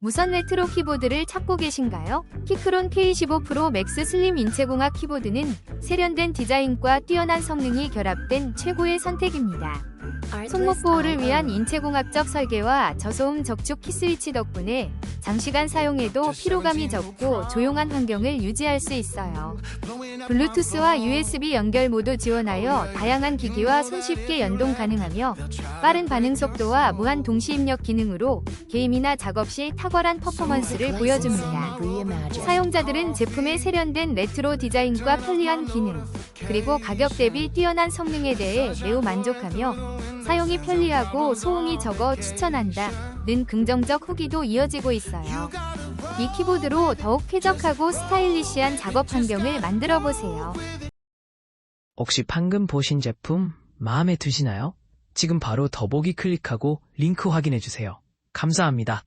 무선 레트로 키보드를 찾고 계신가요? 키크론 K15 프로 맥스 슬림 인체공학 키보드는 세련된 디자인과 뛰어난 성능이 결합된 최고의 선택입니다. 손목 보호를 위한 인체공학적 설계와 저소음 적축 키스위치 덕분에 장시간 사용해도 피로감이 적고 조용한 환경을 유지할 수 있어요. 블루투스와 USB 연결 모두 지원하여 다양한 기기와 손쉽게 연동 가능하며 빠른 반응 속도와 무한 동시 입력 기능으로 게임이나 작업 시 탁월한 퍼포먼스를 보여줍니다. 사용자들은 제품의 세련된 레트로 디자인과 편리한 기능, 그리고 가격 대비 뛰어난 성능에 대해 매우 만족하며 사용이 편리하고 소음이 적어 추천한다. 는 긍정적 후기도 이어지고 있어요. 이 키보드로 더욱 쾌적하고 스타일리시한 작업 환경을 만들어 보세요. 혹시 방금 보신 제품 마음에 드시나요? 지금 바로 더보기 클릭하고 링크 확인해 주세요. 감사합니다.